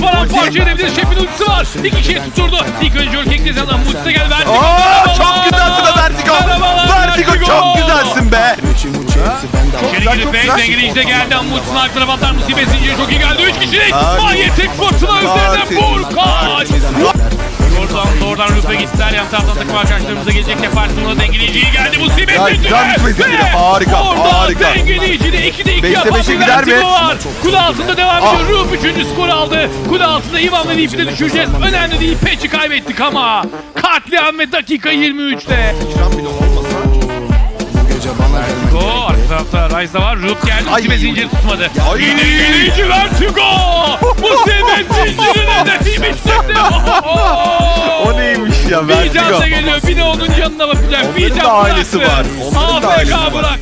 paramparça edebilir. Şefin ultisi var. İki kişiyi tutturdu. İlk önce Jolkek Dezen'den Muts'a gel. Vertigo. Aa, çok güzelsin be Vertigo. Vertigo çok güzelsin be. İçeri girip en güzel. zengin işte geldi. Muts'un arka tarafı atar. Musibet zinciri çok iyi geldi. Üç kişilik. Hadi. Manyetik fırtına üzerine. Burkaç. Oradan doğrudan Rüf'e gittiler. Yan taraftan takım arkadaşlarımıza gelecek yaparsın. O dengeleyiciyi geldi. Gitmesi Ve gibi. Harika, Oradan harika. dengeleyicide 2'de 2 Beşte yapan beşe bir gider mi? Vertigo var. Kule altında devam Ah. ediyor. Rüf 3. skor aldı. Kule altında Ivan ve Leaf'i de düşüreceğiz. Önemli değil. Patch'i kaybettik ama. Katliam ve dakika 23'te. Ekran bile olmasa. Go arka tarafta Ryze'da var. Root geldi. Ay. Ultimate zinciri tutmadı. Ay. Yine yenici Vertigo. Ya Bir can Vertigo. da geliyor. Bir de onun yanına bakacak. Bir Onların da ailesi bıraktı. var. Onların da AFK ailesi var. bıraktı.